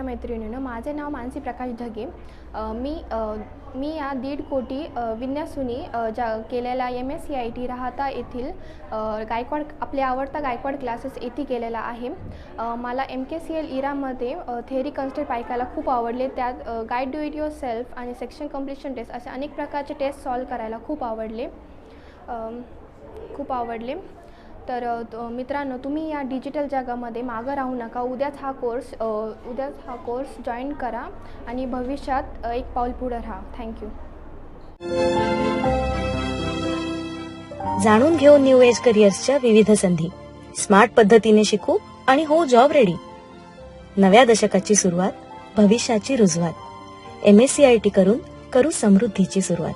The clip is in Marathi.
माझे नाव मानसी प्रकाश ढगे. मी मी या दीड कोटी विन्यासुनी ज्या केलेला M S C I T Rahata येथील गायकवाड आपले आवडता गायकवाड क्लासेस येथे केलेला आहे. मला एम के सी एल इरामध्ये थेअरी कन्स्टेंट ऐकायला खूप आवडले. त्यात guide do it yourself आणि सेक्शन कम्प्लिशन टेस्ट असे अनेक प्रकारचे टेस्ट सॉल्व करायला खूप आवडले. खूप आवडले. तर मित्रांनो तुम्ही या डिजिटल जगामध्ये मागं राहू नका. उद्याच हा कोर्स उद्याच हा कोर्स जॉईन करा आणि भविष्यात एक पाऊल पुढं राहा. थँक्यू जाणून घेऊ न्यू एज करिअर्सच्या विविध संधी. स्मार्ट पद्धतीने शिकू आणि हो जॉब रेडी नव्या दशकाची सुरुवात भविष्याची रुजवात. M S C I T करून करू समृद्धीची सुरुवात.